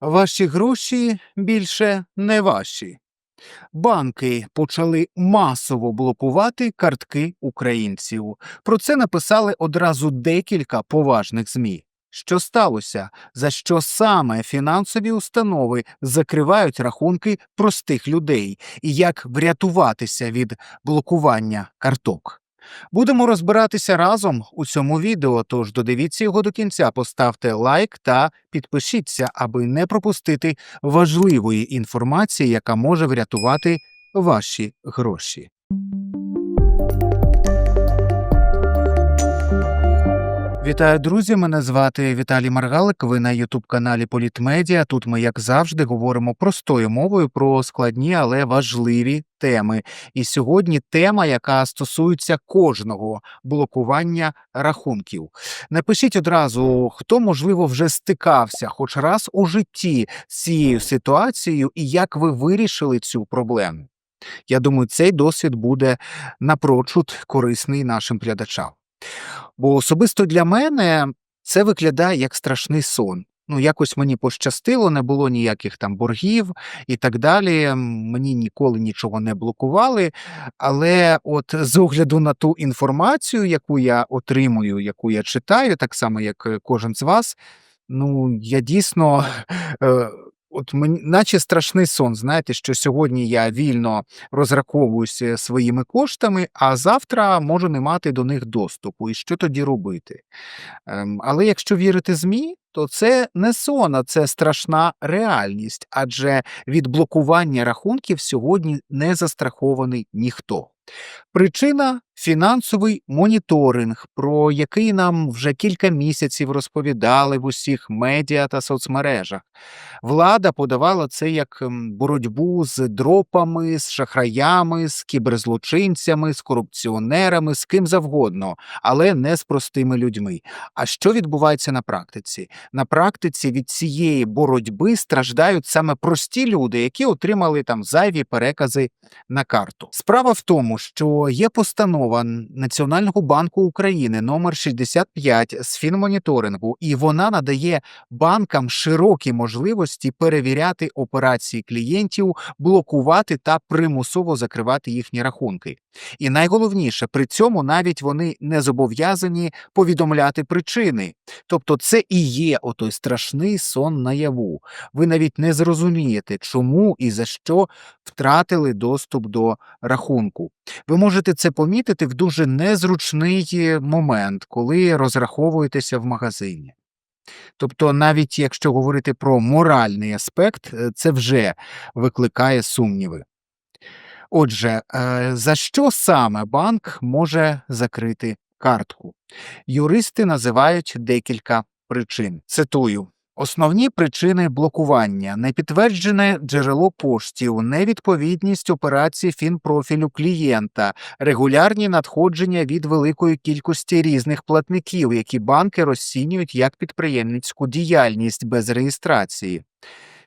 Ваші гроші більше не ваші. Банки почали масово блокувати картки українців. Про це написали одразу декілька поважних ЗМІ. Що сталося? За що саме фінансові установи закривають рахунки простих людей, і як врятуватися від блокування карток? Будемо розбиратися разом у цьому відео, тож додивіться його до кінця, поставте лайк та підпишіться, аби не пропустити важливої інформації, яка може врятувати ваші гроші. Вітаю, друзі! Мене звати Віталій Маргалик. Ви на Ютуб-каналі Політмедіа. Тут ми, як завжди, говоримо простою мовою про складні, але важливі теми. І сьогодні тема, яка стосується кожного блокування рахунків. Напишіть одразу, хто можливо вже стикався, хоч раз у житті з цією ситуацією, і як ви вирішили цю проблему. Я думаю, цей досвід буде напрочуд корисний нашим глядачам. Бо особисто для мене це виглядає як страшний сон. Ну, якось мені пощастило, не було ніяких там боргів і так далі. Мені ніколи нічого не блокували. Але от з огляду на ту інформацію, яку я отримую, яку я читаю, так само як е, кожен з вас, ну я дійсно. е, От мені, наче страшний сон, знаєте, що сьогодні я вільно розраховуюся своїми коштами, а завтра можу не мати до них доступу. І що тоді робити? Ем, але якщо вірити ЗМІ, то це не сон, а це страшна реальність, адже від блокування рахунків сьогодні не застрахований ніхто. Причина фінансовий моніторинг, про який нам вже кілька місяців розповідали в усіх медіа та соцмережах. Влада подавала це як боротьбу з дропами, з шахраями, з кіберзлочинцями, з корупціонерами, з ким завгодно, але не з простими людьми. А що відбувається на практиці? На практиці від цієї боротьби страждають саме прості люди, які отримали там зайві перекази на карту. Справа в тому, що є постанова Національного банку України номер 65 з фінмоніторингу, і вона надає банкам широкі можливості перевіряти операції клієнтів, блокувати та примусово закривати їхні рахунки. І найголовніше, при цьому навіть вони не зобов'язані повідомляти причини. Тобто, це і є отой страшний сон наяву. Ви навіть не зрозумієте, чому і за що втратили доступ до рахунку. Ви можете це помітити в дуже незручний момент, коли розраховуєтеся в магазині. Тобто, навіть якщо говорити про моральний аспект, е, це вже викликає сумніви. Отже, е, за що саме банк може закрити картку? Юристи називають декілька причин. Цитую. Основні причини блокування непідтверджене джерело коштів, невідповідність операції фінпрофілю клієнта, регулярні надходження від великої кількості різних платників, які банки розцінюють як підприємницьку діяльність без реєстрації.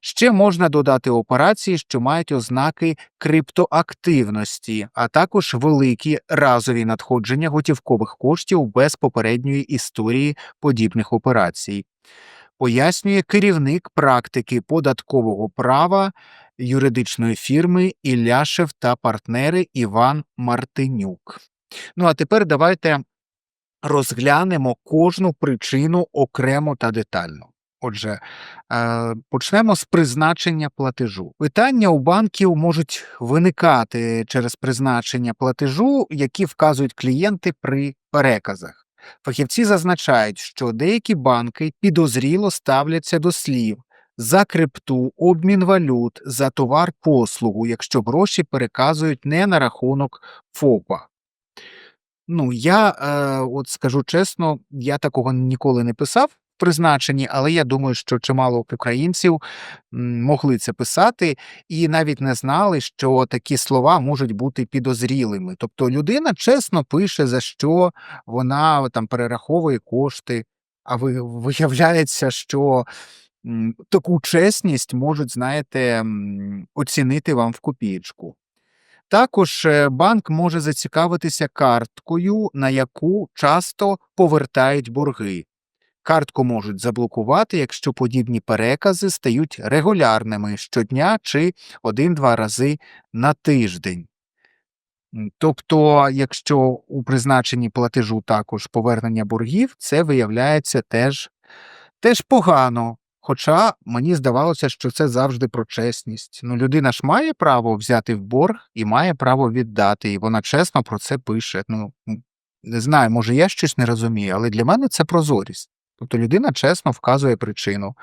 Ще можна додати операції, що мають ознаки криптоактивності, а також великі разові надходження готівкових коштів без попередньої історії подібних операцій. Пояснює керівник практики податкового права юридичної фірми Ілляшев та партнери Іван Мартинюк. Ну а тепер давайте розглянемо кожну причину окремо та детально. Отже, е, почнемо з призначення платежу. Питання у банків можуть виникати через призначення платежу, які вказують клієнти при переказах. Фахівці зазначають, що деякі банки підозріло ставляться до слів за крипту, обмін валют, за товар послугу, якщо гроші переказують не на рахунок ФОПа. Ну, я е, от скажу чесно, я такого ніколи не писав призначенні, але я думаю, що чимало українців могли це писати і навіть не знали, що такі слова можуть бути підозрілими. Тобто людина чесно пише, за що вона там перераховує кошти, а ви виявляється, що таку чесність можуть, знаєте, оцінити вам в копієчку. Також е, банк може зацікавитися карткою, на яку часто повертають борги. Картку можуть заблокувати, якщо подібні перекази стають регулярними щодня чи один-два рази на тиждень. Тобто, якщо у призначенні платежу також повернення боргів, це виявляється теж, теж погано. Хоча мені здавалося, що це завжди про чесність. Ну, людина ж має право взяти в борг і має право віддати, і вона чесно про це пише. Ну, не знаю, може я щось не розумію, але для мене це прозорість. Тобто людина чесно вказує причину.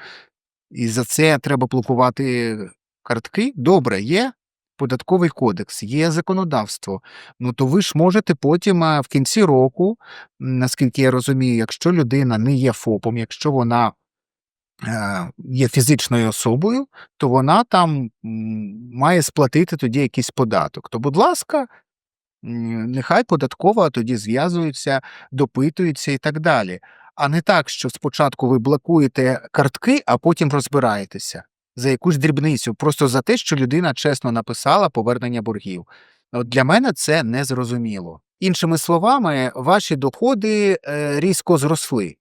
І за це треба блокувати картки. Добре, є податковий кодекс, є законодавство. Ну то ви ж можете потім в кінці року, наскільки я розумію, якщо людина не є ФОПом, якщо вона е, є фізичною особою, то вона там має сплатити тоді якийсь податок. То, будь ласка, нехай податкова тоді зв'язуються, допитуються і так далі. А не так, що спочатку ви блокуєте картки, а потім розбираєтеся за якусь дрібницю, просто за те, що людина чесно написала повернення боргів. От для мене це незрозуміло. Іншими словами, ваші доходи е, різко зросли.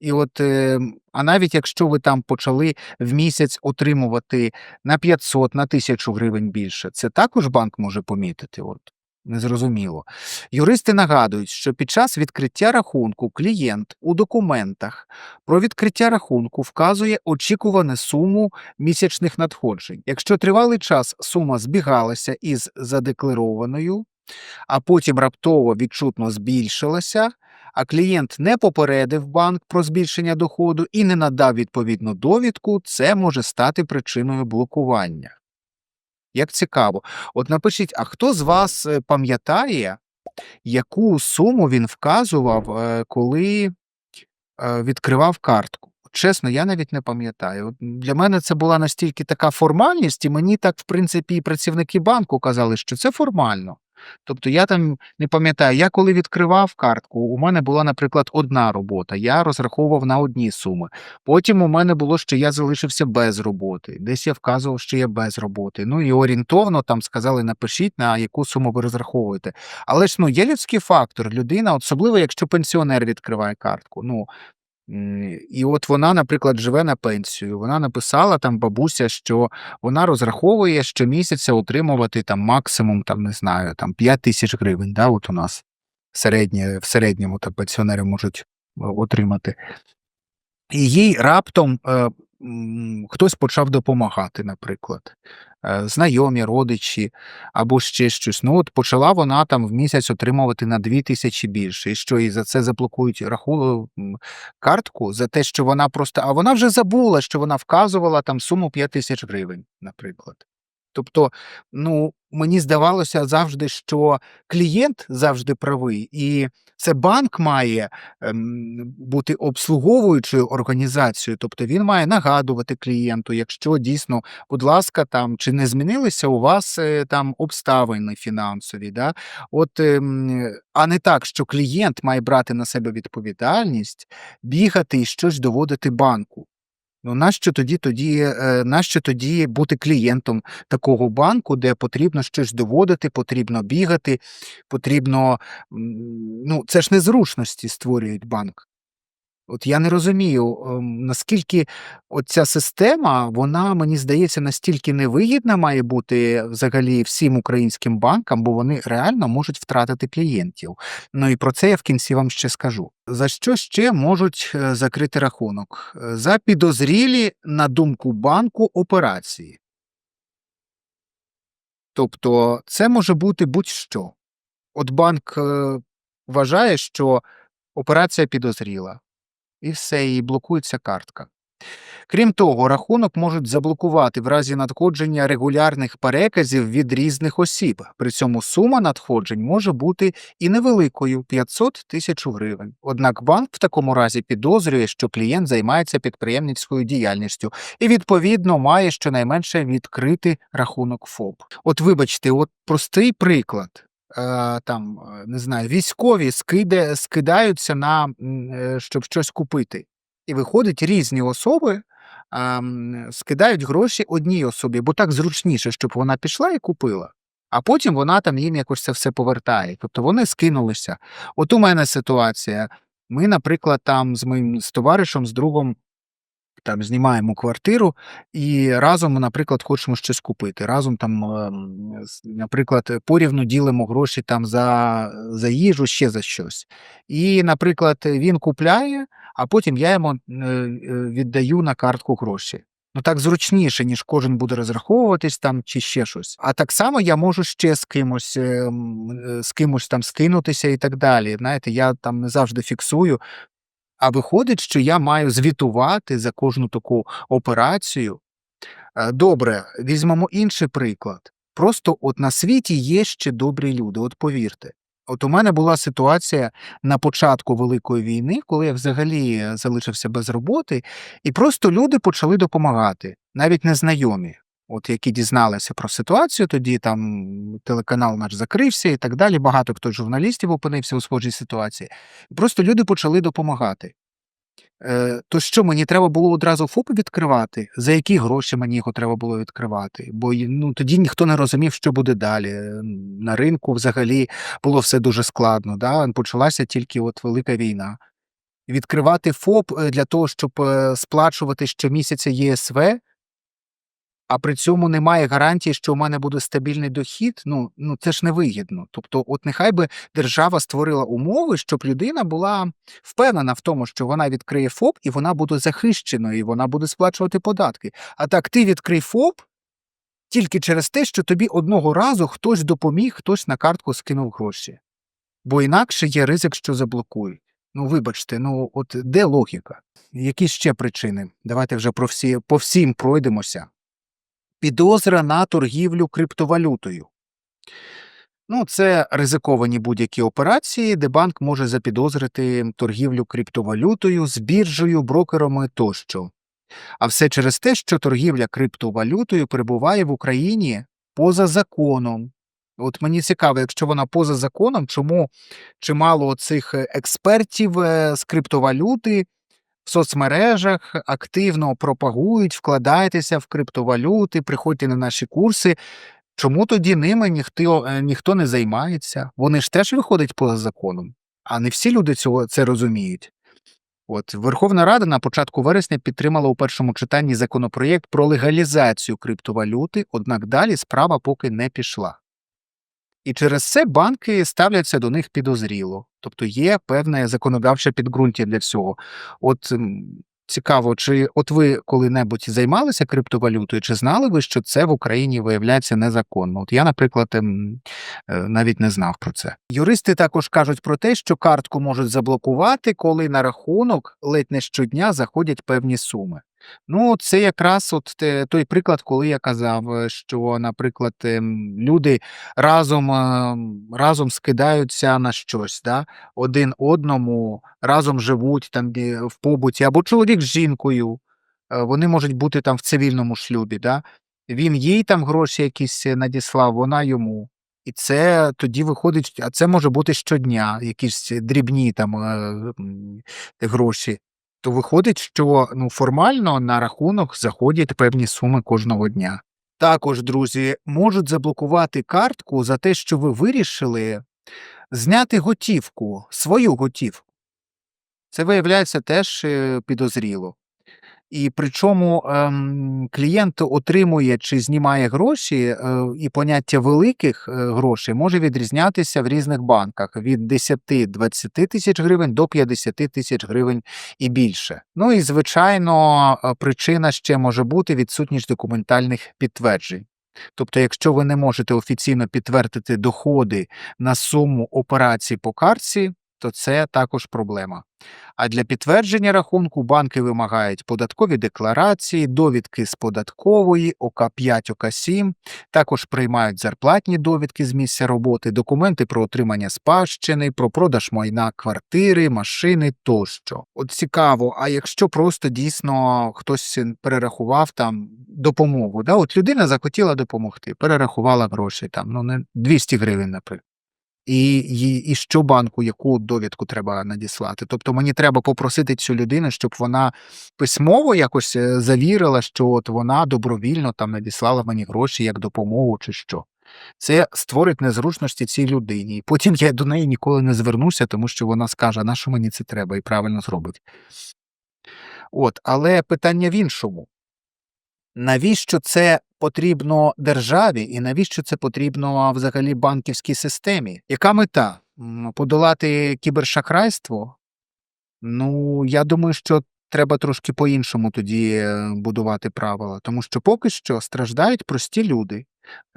І от, е, а навіть якщо ви там почали в місяць отримувати на 500, на 1000 гривень більше, це також банк може помітити. От. Незрозуміло. Юристи нагадують, що під час відкриття рахунку клієнт у документах про відкриття рахунку вказує очікувану суму місячних надходжень. Якщо тривалий час сума збігалася із задекларованою, а потім раптово відчутно збільшилася, а клієнт не попередив банк про збільшення доходу і не надав відповідну довідку, це може стати причиною блокування. Як цікаво, от напишіть, а хто з вас е, пам'ятає, яку суму він вказував, е, коли е, відкривав картку? Чесно, я навіть не пам'ятаю. Для мене це була настільки така формальність, і мені так, в принципі, і працівники банку казали, що це формально. Тобто я там не пам'ятаю, я коли відкривав картку, у мене була, наприклад, одна робота, я розраховував на одні суми. Потім у мене було, що я залишився без роботи. Десь я вказував, що я без роботи. Ну і орієнтовно там сказали, напишіть, на яку суму ви розраховуєте. Але ж ну є людський фактор. Людина, особливо якщо пенсіонер відкриває картку. Ну і от вона, наприклад, живе на пенсію. Вона написала там бабуся, що вона розраховує щомісяця отримувати там максимум, там не знаю, там 5 тисяч гривень. Да, от у нас середнє, в середньому там пенсіонери можуть е, отримати. І їй раптом е, хтось почав допомагати, наприклад, е, знайомі, родичі або ще щось. Ну, от почала вона там в місяць отримувати на 2 тисячі більше. І що, і за це заблокують рахунок картку, за те, що вона просто. А вона вже забула, що вона вказувала там суму 5 тисяч гривень, наприклад. Тобто, ну, мені здавалося завжди, що клієнт завжди правий, і це банк має ем, бути обслуговуючою організацією, тобто він має нагадувати клієнту, якщо дійсно, будь ласка, там чи не змінилися у вас е, там обставини фінансові, да? От, ем, а не так, що клієнт має брати на себе відповідальність, бігати і щось доводити банку. Ну, нащо тоді тоді, е, нащо тоді бути клієнтом такого банку, де потрібно щось доводити, потрібно бігати, потрібно. Ну, це ж незручності створюють банк. От я не розумію, ем, наскільки оця система, вона, мені здається, настільки невигідна має бути взагалі всім українським банкам, бо вони реально можуть втратити клієнтів. Ну і про це я в кінці вам ще скажу. За що ще можуть е, закрити рахунок? Е, За підозрілі, на думку банку, операції. Тобто це може бути будь-що. От банк е, вважає, що операція підозріла і все, і блокується картка. Крім того, рахунок можуть заблокувати в разі надходження регулярних переказів від різних осіб. При цьому сума надходжень може бути і невеликою 500 тисяч гривень. Однак банк в такому разі підозрює, що клієнт займається підприємницькою діяльністю і, відповідно, має щонайменше відкрити рахунок ФОП. От, вибачте, от простий приклад. Е, там, е, не знаю, військові скиде, скидаються на е, щоб щось купити. І виходить, різні особи скидають гроші одній особі, бо так зручніше, щоб вона пішла і купила. А потім вона там їм якось це все повертає. Тобто вони скинулися. От у мене ситуація. Ми, наприклад, там з моїм з товаришем, з другом там знімаємо квартиру і разом, наприклад, хочемо щось купити. Разом там, ем, наприклад, порівну ділимо гроші там за за їжу, ще за щось. І, наприклад, він купляє, а потім я йому, е, е, віддаю на картку гроші. Ну, так зручніше, ніж кожен буде розраховуватись там чи ще щось. А так само я можу ще з кимось, ем, е, з кимось там скинутися і так далі. Знаєте, я там не завжди фіксую. А виходить, що я маю звітувати за кожну таку операцію. Е, добре, візьмемо інший приклад. Просто от на світі є ще добрі люди, от повірте. От у мене була ситуація на початку Великої війни, коли я взагалі залишився без роботи, і просто люди почали допомагати, навіть незнайомі, от які дізналися про ситуацію, тоді там телеканал наш закрився і так далі. Багато хто журналістів опинився у схожій ситуації. Просто люди почали допомагати. Е, то що мені треба було одразу ФОП відкривати? За які гроші мені його треба було відкривати? Бо ну, тоді ніхто не розумів, що буде далі. На ринку взагалі було все дуже складно. Да? Почалася тільки от велика війна. Відкривати ФОП е, для того, щоб е, сплачувати щомісяця ЄСВ, а при цьому немає гарантії, що у мене буде стабільний дохід, ну, ну це ж невигідно. Тобто, от нехай би держава створила умови, щоб людина була впевнена в тому, що вона відкриє ФОП і вона буде захищеною, і вона буде сплачувати податки. А так, ти відкрий ФОП тільки через те, що тобі одного разу хтось допоміг, хтось на картку скинув гроші. Бо інакше є ризик, що заблокують. Ну, вибачте, ну от де логіка? Які ще причини? Давайте вже про всі, по всім пройдемося підозра на торгівлю криптовалютою. Ну, це ризиковані будь-які операції, де банк може запідозрити торгівлю криптовалютою, з біржею, брокерами тощо. А все через те, що торгівля криптовалютою перебуває в Україні поза законом. От мені цікаво, якщо вона поза законом, чому чимало цих експертів е, з криптовалюти в соцмережах активно пропагують, вкладайтеся в криптовалюти, приходьте на наші курси. Чому тоді ними ніхто, е, ніхто не займається? Вони ж теж виходять поза законом, а не всі люди цього це розуміють. От Верховна Рада на початку вересня підтримала у першому читанні законопроєкт про легалізацію криптовалюти, однак далі справа поки не пішла. І через це банки ставляться до них підозріло, тобто є певне законодавче підґрунтя для всього. От цікаво, чи от ви коли-небудь займалися криптовалютою, чи знали ви, що це в Україні виявляється незаконно? От я, наприклад, ем, е, навіть не знав про це. Юристи також кажуть про те, що картку можуть заблокувати, коли на рахунок ледь не щодня заходять певні суми. Ну, це якраз от те- той приклад, коли я казав, е, що, наприклад, ем, люди разом, ем, разом скидаються на щось, да? один одному, разом живуть там в побуті, або чоловік з жінкою, е, вони можуть бути там в цивільному шлюбі. Да? Він їй там гроші якісь е, надіслав, вона йому. І це тоді виходить, а це може бути щодня, якісь дрібні там е, гроші. То виходить, що ну, формально на рахунок заходять певні суми кожного дня. Також, друзі, можуть заблокувати картку за те, що ви вирішили зняти готівку, свою готівку. Це виявляється теж е, підозріло. І причому ем, клієнт отримує чи знімає гроші, е, і поняття великих е, грошей може відрізнятися в різних банках від 10-20 тисяч гривень до 50 тисяч гривень і більше. Ну і звичайно, е, причина ще може бути відсутність документальних підтверджень. Тобто, якщо ви не можете офіційно підтвердити доходи на суму операцій по картці, то це також проблема. А для підтвердження рахунку банки вимагають податкові декларації, довідки з податкової, ОК5, ОК7, також приймають зарплатні довідки з місця роботи, документи про отримання спадщини, про продаж майна квартири, машини тощо. От цікаво, а якщо просто дійсно хтось перерахував там допомогу, да? от людина захотіла допомогти, перерахувала гроші, там, ну не 200 гривень, наприклад. І, і, і що банку, яку довідку треба надіслати? Тобто мені треба попросити цю людину, щоб вона письмово якось е, завірила, що от вона добровільно там надіслала мені гроші як допомогу, чи що. Це створить незручності цій людині. Потім я до неї ніколи не звернуся, тому що вона скаже: "А нащо мені це треба?" і правильно зробить. От, але питання в іншому. Навіщо це потрібно державі і навіщо це потрібно взагалі банківській системі? Яка мета? Подолати кібершахрайство? Ну, я думаю, що треба трошки по-іншому тоді е, будувати правила, тому що поки що страждають прості люди,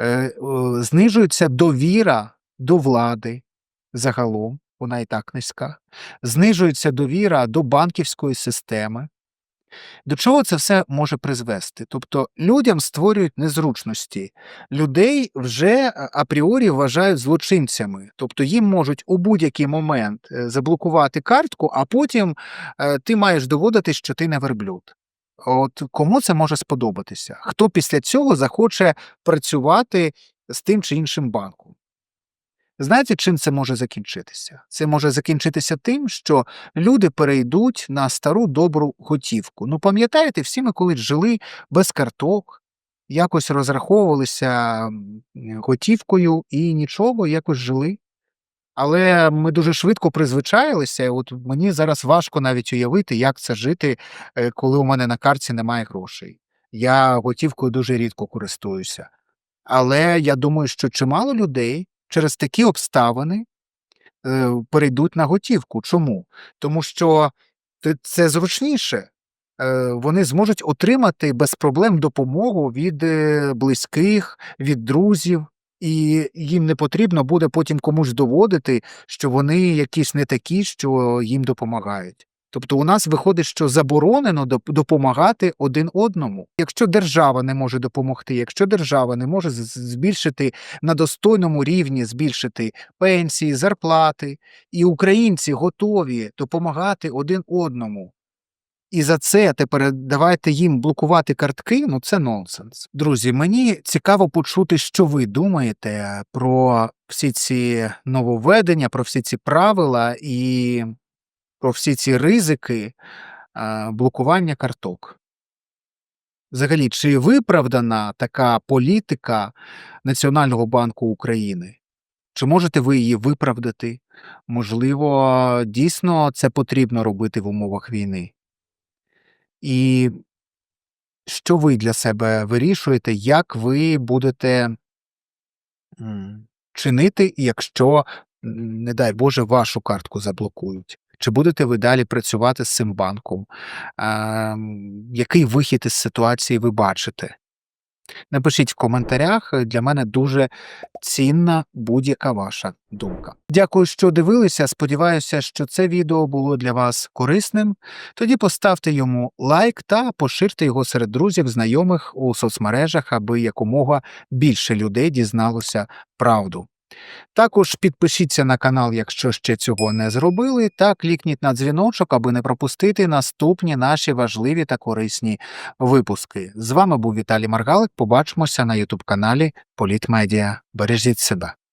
е, знижується довіра до влади загалом, вона і так низька, знижується довіра до банківської системи. До чого це все може призвести? Тобто людям створюють незручності, людей вже апріорі вважають злочинцями, тобто їм можуть у будь-який момент е, заблокувати картку, а потім е, ти маєш доводити, що ти не верблюд. От кому це може сподобатися? Хто після цього захоче працювати з тим чи іншим банком? Знаєте, чим це може закінчитися? Це може закінчитися тим, що люди перейдуть на стару добру готівку. Ну, пам'ятаєте, всі ми колись жили без карток, якось розраховувалися готівкою і нічого, якось жили. Але ми дуже швидко призвичаїлися. От мені зараз важко навіть уявити, як це жити, е, коли у мене на картці немає грошей. Я готівкою дуже рідко користуюся. Але я думаю, що чимало людей через такі обставини е, перейдуть на готівку. Чому? Тому що це зручніше. Е, Вони зможуть отримати без проблем допомогу від е, близьких, від друзів, і їм не потрібно буде потім комусь доводити, що вони якісь не такі, що їм допомагають. Тобто у нас виходить, що заборонено доп- допомагати один одному. Якщо держава не може допомогти, якщо держава не може збільшити на достойному рівні збільшити пенсії, зарплати, і українці готові допомагати один одному. І за це тепер давайте їм блокувати картки. Ну це нонсенс. Друзі, мені цікаво почути, що ви думаєте про всі ці нововведення, про всі ці правила і про всі ці ризики блокування карток. Взагалі, чи виправдана така політика Національного банку України? Чи можете ви її виправдати? Можливо, дійсно це потрібно робити в умовах війни? І що ви для себе вирішуєте, як ви будете чинити, якщо, не дай Боже, вашу картку заблокують? Чи будете ви далі працювати з цим банком? М, який вихід із ситуації ви бачите? Напишіть в коментарях. е, Для мене дуже цінна будь-яка ваша думка. Дякую, що дивилися. Сподіваюся, що це відео було для вас корисним. Тоді поставте йому лайк та поширте його серед друзів, знайомих у соцмережах, аби якомога більше людей дізналося правду. Також підпишіться на канал, якщо ще цього не зробили, та клікніть на дзвіночок, аби не пропустити наступні наші важливі та корисні випуски. З вами був Віталій Маргалик. Побачимося на ютуб каналі Політмедіа. Бережіть себе.